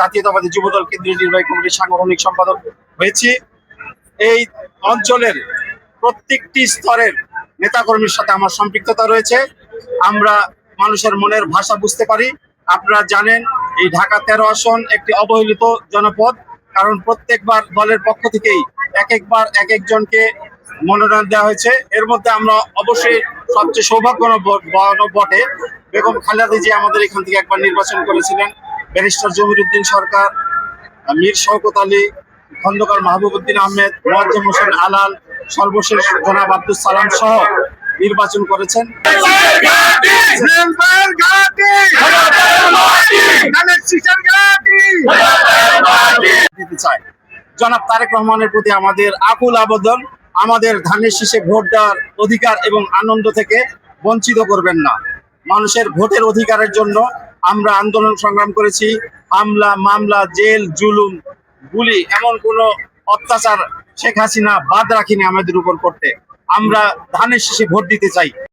জাতীয়তাবাদী যুবদল কেন্দ্রীয় নির্বাহী কমিটির সাংগঠনিক সম্পাদক হয়েছি। এই অঞ্চলের প্রত্যেকটি স্তরের নেতাকর্মীর সাথে আমার সম্পৃক্ততা রয়েছে। আমরা মানুষের মনের ভাষা বুঝতে পারি। আপনারা জানেন, এই ঢাকা তেরো আসন একটি অবহেলিত জনপদ, কারণ প্রত্যেকবার দলের পক্ষ থেকেই এক একবার এক একজনকে মনোনয়ন দেওয়া হয়েছে। এর মধ্যে আমরা অবশ্যই সবচেয়ে সৌভাগ্য বটে। বেগম খালেদা জি আমাদের এখান থেকে একবার নির্বাচন করেছিলেন। ব্যারিস্টার জমির উদ্দিন সরকার মীর শওকত আলী খন্দকার মাহবুবুদ্দিন আহমেদ মোয়াজ্জেম হোসেন আলাল সর্বশেষ জনাব আব্দুল সালাম সহ নির্বাচন করেছেন। জনাব তারেক রহমানের প্রতি আমাদের আকুল আবেদন আমাদের ধানের শীষে ভোট দেওয়ার অধিকার এবং আনন্দ থেকে বঞ্চিত করবেন না। মানুষের ভোটের অধিকারের জন্য আমরা আন্দোলন সংগ্রাম করেছি। হামলা, মামলা, জেল, জুলুম, গুলি, এমন কোনো অত্যাচার শেখ হাসিনা বাদ রাখিনি আমাদের উপর করতে। আমরা ধানের শেষে ভোট দিতে চাই।